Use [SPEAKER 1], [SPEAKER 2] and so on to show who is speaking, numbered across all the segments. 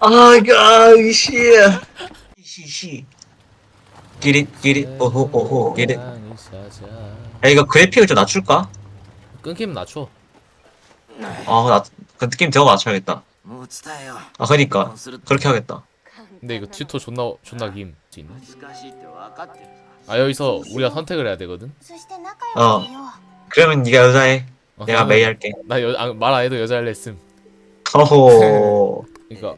[SPEAKER 1] 아, 아, 씨. 씨, 씨. 기릿, 기릿, 오호, 오호, 기릿.
[SPEAKER 2] 사랑을 찾아.
[SPEAKER 1] 야, 이거 그래픽을 좀 낮출까?
[SPEAKER 2] 끊기면 낮춰.
[SPEAKER 1] 아, 나, 그 느낌 제가 맞춰야겠다.
[SPEAKER 3] もう伝えよ
[SPEAKER 1] 아,
[SPEAKER 3] う
[SPEAKER 1] 그니까.
[SPEAKER 3] するって
[SPEAKER 1] 그렇게 하겠다.
[SPEAKER 2] 근데 이거 튜토 존나 존나 김. 진.
[SPEAKER 3] 難しいって分かってるさ
[SPEAKER 2] 아 여기서 우리가 선택을 해야 되거든.
[SPEAKER 4] 어.
[SPEAKER 1] 그러면 네가 여자해.
[SPEAKER 2] 어,
[SPEAKER 1] 내가 메이 할게.
[SPEAKER 2] 나말안 아, 해도 여자 할래 했음.
[SPEAKER 1] 어호.
[SPEAKER 2] 그러니까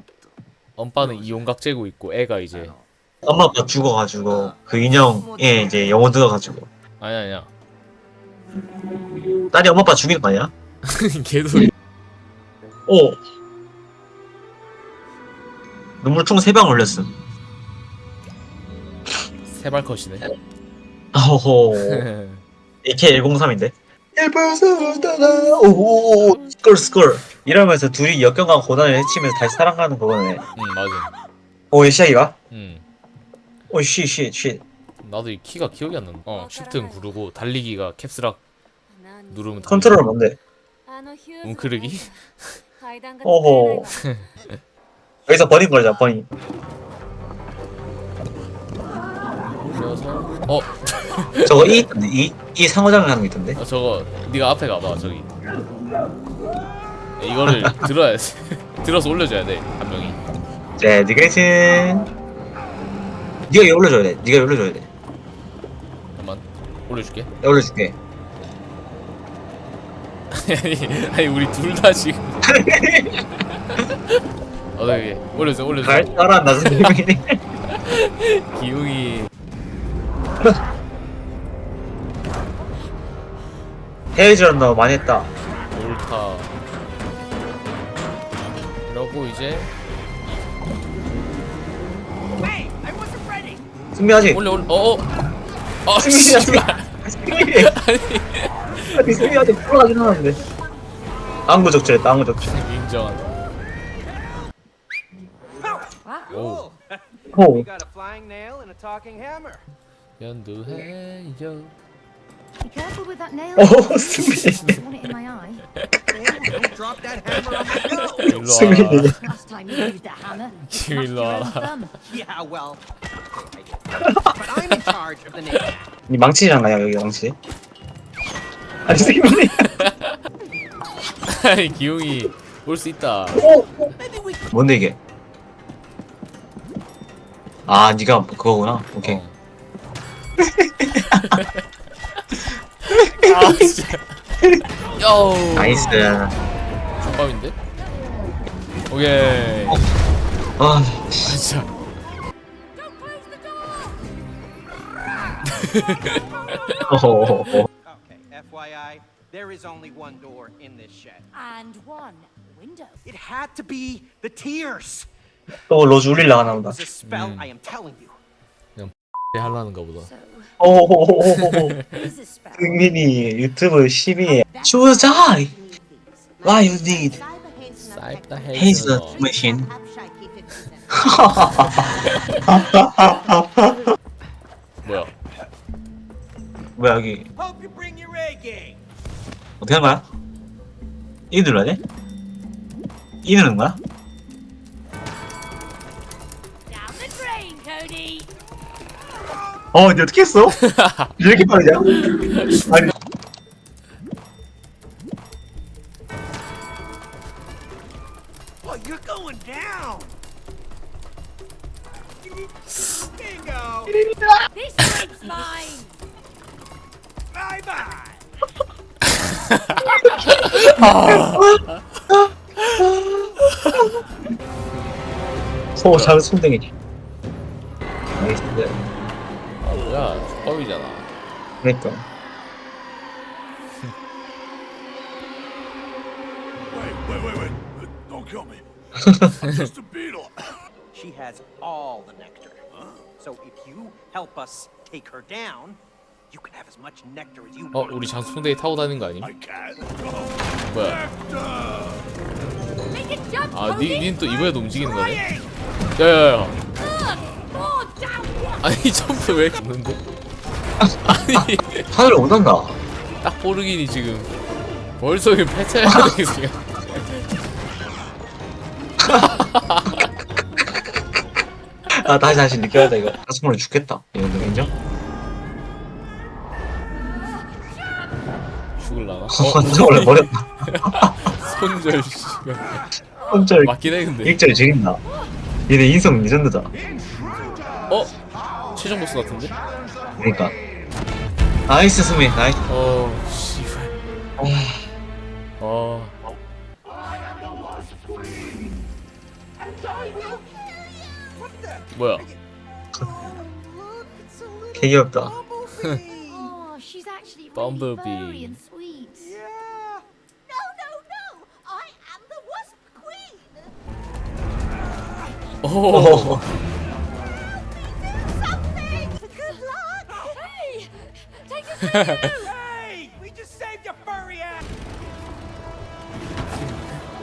[SPEAKER 2] 엄빠는 이혼각 재고 있고 애가 이제
[SPEAKER 1] 엄마 아빠 죽어가지고 그 인형에 예, 이제 영혼 들어가지고.
[SPEAKER 2] 아니 아니야.
[SPEAKER 1] 딸이 엄마 아빠 죽인 거야?
[SPEAKER 2] 개소리. 어.
[SPEAKER 1] 오. 눈물총 세 방 올렸음.
[SPEAKER 2] 세발 컷이네.
[SPEAKER 1] 허호. AK103인데. 예뻐서다가 오 스컬 스컬 이러면서 둘이 역경과 고난을 헤치면서 다시 살아가는 거거네.
[SPEAKER 2] 응 맞아.
[SPEAKER 1] 오 시작이가?
[SPEAKER 2] 응.
[SPEAKER 1] 오쉬쉬쉬
[SPEAKER 2] 나도 이 키가 기억이 안 난다. 어, 쉬프트는 구르고 달리기가 캡스락 누르면 달리기.
[SPEAKER 1] 컨트롤 뭔데?
[SPEAKER 2] 웅크르기?
[SPEAKER 1] 오호. 여기서 버린 거자 버린.
[SPEAKER 2] 올려서 어,
[SPEAKER 1] 저거 이 있던데 이, 이 상호작용 하는 거 있던데.
[SPEAKER 2] 어 저거 네가 앞에 가봐 저기. 이거를 들어야 돼. 들어서 올려줘야 돼한 명이.
[SPEAKER 1] 자, 니가이튼. 니가 이거 올려줘야 돼. 니가 이거 올려줘야 돼.
[SPEAKER 2] 잠깐만 올려줄게.
[SPEAKER 1] 내가 올려줄게.
[SPEAKER 2] 아니, 아니 우리 둘 다 지금. 어, 네, 올려줘 올려줘.
[SPEAKER 1] 잘 따라한다 선생님이.
[SPEAKER 2] 기웅이
[SPEAKER 1] 헤이즈런 너 많이 했다.
[SPEAKER 2] 옳다. 이러고 이제
[SPEAKER 1] 승리하지.
[SPEAKER 2] 올려 올려 어어. 아
[SPEAKER 1] 승리하지.
[SPEAKER 2] 씨발.
[SPEAKER 1] 승리. 아니 승리하지. 풀어가긴 하는데. 안구 적절했다. 안구 적절.
[SPEAKER 2] 인정한다. 오
[SPEAKER 1] 오.
[SPEAKER 5] We got a flying nail and a talking hammer.
[SPEAKER 2] 연두해요.
[SPEAKER 4] Be careful with that nail.
[SPEAKER 1] 오 승리.
[SPEAKER 4] want it in my eye.
[SPEAKER 5] Don't drop that hammer on my nose.
[SPEAKER 2] 일로
[SPEAKER 1] 승리.
[SPEAKER 2] 와라.
[SPEAKER 4] Last time you used that hammer, you
[SPEAKER 2] Give
[SPEAKER 4] smashed
[SPEAKER 2] me
[SPEAKER 4] your own
[SPEAKER 2] that.
[SPEAKER 4] thumb.
[SPEAKER 5] Yeah, well. but I'm in charge of the nail.
[SPEAKER 1] 니 망치랑 가요 여기 망치. 아니.
[SPEAKER 2] 아니 기웅이 올 수 있다.
[SPEAKER 1] 뭔데 이게? 아 니가 그거구나. 오케이.
[SPEAKER 2] 어. 아 진짜. 요.
[SPEAKER 1] 나이스.
[SPEAKER 2] 족밥인데? 오케이.
[SPEAKER 1] 아아
[SPEAKER 2] 진짜.
[SPEAKER 1] 어허.
[SPEAKER 5] Okay, FYI, there is only one door in this shed.
[SPEAKER 4] And one window.
[SPEAKER 5] It had to be the tears.
[SPEAKER 1] 또 로즈 울릴 나가나 보다.
[SPEAKER 5] It was a spell,
[SPEAKER 2] Mm.
[SPEAKER 5] I am telling you.
[SPEAKER 2] 하려는가 보다.
[SPEAKER 4] Spell.
[SPEAKER 1] 승민이 유튜브 12회 주자이 Why you need
[SPEAKER 2] 사이다
[SPEAKER 1] 헤이즈
[SPEAKER 2] 헤이즈.
[SPEAKER 1] 머신
[SPEAKER 2] 뭐야?
[SPEAKER 1] 뭐야 여기
[SPEAKER 5] Hope you bring your A game.
[SPEAKER 1] 어떻게 하는 거야? 이 눌러야 돼? 이 누르는 거야? 어, 니 어떻게 했어? 이렇게 빠르냐? 아니,
[SPEAKER 5] Oh, you're going down. Bingo.
[SPEAKER 4] This one's mine.
[SPEAKER 5] Bye bye.
[SPEAKER 1] 소, 잘 손대기지. 나이스.
[SPEAKER 2] 아 족밥이잖아.
[SPEAKER 1] 그러니까.
[SPEAKER 6] Wait, wait, wait, wait. Don't kill me. Just a beetle.
[SPEAKER 5] She has all the nectar. So if you help us take her down, you can have as much nectar as you
[SPEAKER 2] 어
[SPEAKER 5] want.
[SPEAKER 2] 우리 장수풍뎅이 타고 다니는 거 아님?
[SPEAKER 6] Can't.
[SPEAKER 2] 뭐야?
[SPEAKER 4] Make a jump,
[SPEAKER 2] 아,
[SPEAKER 4] Cody.
[SPEAKER 2] 니, 니는 또 이번에도 움직이는 거네? 야야야. 아니, 점프 왜 이렇게 는데 아니
[SPEAKER 1] 하늘을 못 난다.
[SPEAKER 2] 딱 보르긴이 지금 패쳐야 돼 지금
[SPEAKER 1] 아 다시 다시 느껴야 돼 이거. 가슴으로 죽겠다. 이거 좀 인정?
[SPEAKER 2] 죽을라나? 어,
[SPEAKER 1] 완전 원래 버렸다.
[SPEAKER 2] 손절 씨발
[SPEAKER 1] 혼절
[SPEAKER 2] 맞긴 해 근데
[SPEAKER 1] 일절 지린다. 얘네 인성 레전드다.
[SPEAKER 2] 어? 최종 보스 같은데?
[SPEAKER 1] 그러니까. 나이스 스미 나이스.
[SPEAKER 2] 어 씨발 어 뭐야
[SPEAKER 1] 개 귀엽다.
[SPEAKER 4] Oh,
[SPEAKER 2] Bumblebee.
[SPEAKER 4] furry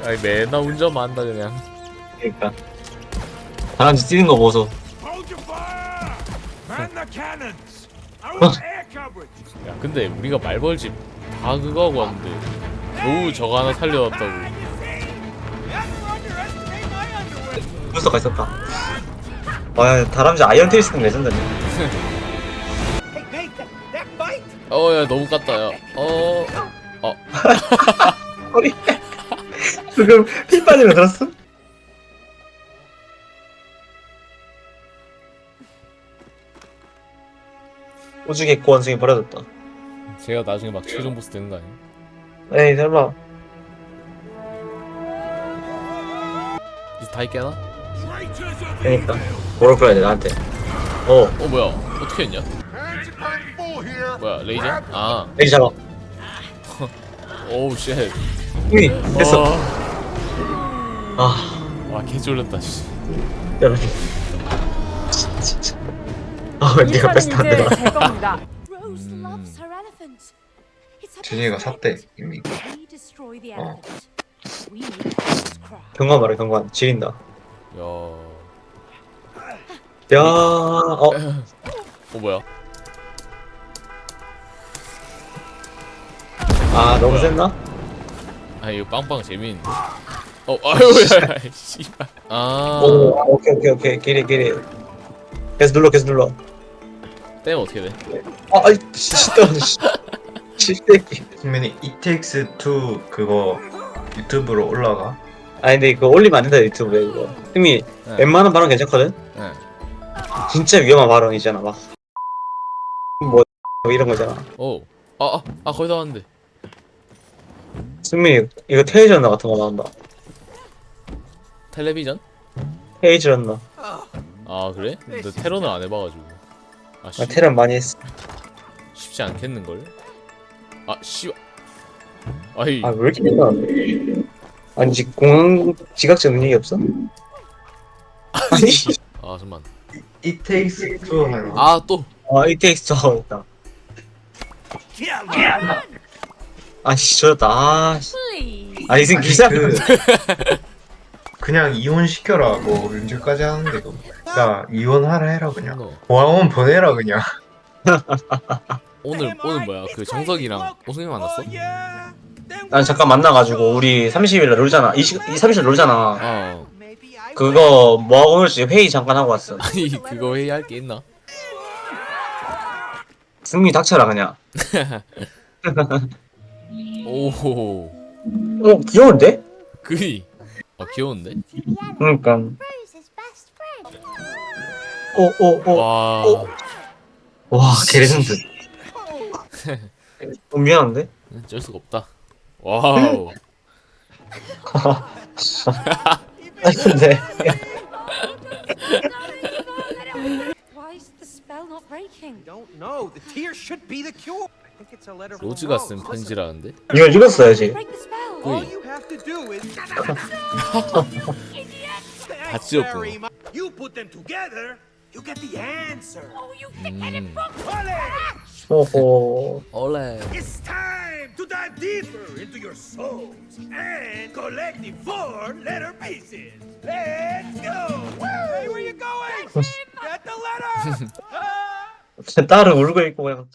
[SPEAKER 2] 아니 맨날 운전만 한다 그냥
[SPEAKER 1] 그러니까. 다람쥐 뛰는 거 보소.
[SPEAKER 6] Hold your fire! Man the cannons! I want air coverage!
[SPEAKER 2] 야 근데 우리가 말벌집 다 그거 하고 왔는데 노우 저거 하나 살려놨다고
[SPEAKER 5] You see? Never underestimate my underwear.
[SPEAKER 1] 부스터가 있었다. 와 다람쥐 아이언 테이스는 레전드네.
[SPEAKER 2] 어야 너무 깠다 야어 어.
[SPEAKER 1] 허리. 지금 피 빠지는 거 들었어? 우주개코 원숭이 버려졌다.
[SPEAKER 2] 제가 나중에 막 최종 보스 되는 거 아니야?
[SPEAKER 1] 에이 설마.
[SPEAKER 2] 이제 다?
[SPEAKER 6] Traitors of
[SPEAKER 1] 그러니까 뭐라 그래야 돼 나한테. 어
[SPEAKER 2] 어 뭐야 어떻게 했냐? 뭐야 레이저? 아
[SPEAKER 1] 잡아.
[SPEAKER 2] 오우 쉣
[SPEAKER 1] 이미 됐어.
[SPEAKER 2] 어.
[SPEAKER 1] 아
[SPEAKER 2] 와 개쫄렸다 씨
[SPEAKER 1] 여러분. 진짜. 아 네가 베스트한데 나.
[SPEAKER 7] 제 겁니다.
[SPEAKER 4] Rose loves her elephant. It's her
[SPEAKER 8] 준이가
[SPEAKER 4] best
[SPEAKER 8] 샀대
[SPEAKER 4] friend.
[SPEAKER 8] 이미
[SPEAKER 4] We destroy the
[SPEAKER 8] 어.
[SPEAKER 4] elephant. We make Rose cry.
[SPEAKER 1] 경관 말해 경관 지린다.
[SPEAKER 2] 야 어,
[SPEAKER 1] 야 어.
[SPEAKER 2] 뭐야
[SPEAKER 1] 아 너무? 센나?
[SPEAKER 2] 아 이거 빵빵 재미있는데 어 아유야 씨발 아
[SPEAKER 1] 오 오케이 오케이 오케이 길이 길이. 계속 눌러 계속 눌러.
[SPEAKER 2] 떼면 어떻게 돼?
[SPEAKER 1] 아 아이 시시던 시새끼.
[SPEAKER 8] 승민이 It Takes Two 그거 유튜브로 올라가
[SPEAKER 1] 아니 근데 그거 올리면 안 된다 유튜브에 이거. 이미
[SPEAKER 2] 네.
[SPEAKER 1] 웬만한 발언 괜찮거든.
[SPEAKER 2] 네.
[SPEAKER 1] 진짜 위험한 발언이잖아 막. 뭐 이런 거잖아.
[SPEAKER 2] 오. 아, 아, 아, 거의 다 왔는데.
[SPEAKER 1] 승민이 이거 테이저나 같은 거 나온다.
[SPEAKER 2] 텔레비전?
[SPEAKER 1] 테이저나.
[SPEAKER 2] 아, 그래? 근데 테러는 안 해봐가지고. 아, 씨,
[SPEAKER 1] 나 테란 많이 했어.
[SPEAKER 2] 쉽지 않겠는 걸? 아, 씨. 아이,
[SPEAKER 1] 아 왜 이렇게 많아? 아니 지 공항 지각자 능력이 없어? 아니
[SPEAKER 2] 아, 잠만.
[SPEAKER 8] It Takes Two 하는 거
[SPEAKER 2] 아, 또.
[SPEAKER 1] 아 이텍스트 있다. 아씨 저렸다. 아 씨.
[SPEAKER 4] Please.
[SPEAKER 1] 아니 지금
[SPEAKER 8] 아니,
[SPEAKER 1] 기사
[SPEAKER 8] 그 그냥 이혼 시켜라 뭐 언제까지 하는데 그거 야 이혼하라 해라 그냥
[SPEAKER 2] 거.
[SPEAKER 8] 보아원 보내라 그냥
[SPEAKER 2] 오늘, 오늘 뭐야? 그 정석이랑 오승이 만났어?
[SPEAKER 1] 난 잠깐 만나가지고 우리 30일 놀잖아. 20 30일 놀잖아.
[SPEAKER 2] 어.
[SPEAKER 1] 그거 뭐하고 놀지 회의 잠깐 하고 왔어.
[SPEAKER 2] 아니, 그거 회의할 게 있나?
[SPEAKER 1] 승민이 닥쳐라 그냥.
[SPEAKER 2] 오호.
[SPEAKER 1] 어 귀여운데?
[SPEAKER 2] 그이. 아, 귀여운데?
[SPEAKER 1] 그러니까.
[SPEAKER 4] Best friend.
[SPEAKER 1] 오오오
[SPEAKER 2] 와.
[SPEAKER 1] 어. 와 개레전드. 어, 미안한데?
[SPEAKER 2] 어쩔 수가 없다. 와우.
[SPEAKER 1] 아니 근데
[SPEAKER 7] Why is the spell not breaking?
[SPEAKER 5] Don't know. The tears should be the cure.
[SPEAKER 2] 로즈가. 쓴 편지라는데?
[SPEAKER 1] 이걸 읽었어야지.
[SPEAKER 7] Break the spell.
[SPEAKER 5] All
[SPEAKER 2] 그이.
[SPEAKER 5] you have to do is.
[SPEAKER 2] 같이 엮은 거.
[SPEAKER 5] very much. You put them together, you get the answer.
[SPEAKER 4] Oh, you thick-headed
[SPEAKER 2] 음.
[SPEAKER 1] 호호.
[SPEAKER 2] 올레.
[SPEAKER 6] It's time to dive deeper into your souls and collect the four letter pieces. Let's go!
[SPEAKER 5] Hey, where you going? Get the letter. Ah!
[SPEAKER 1] 딸을 울고 있고 그냥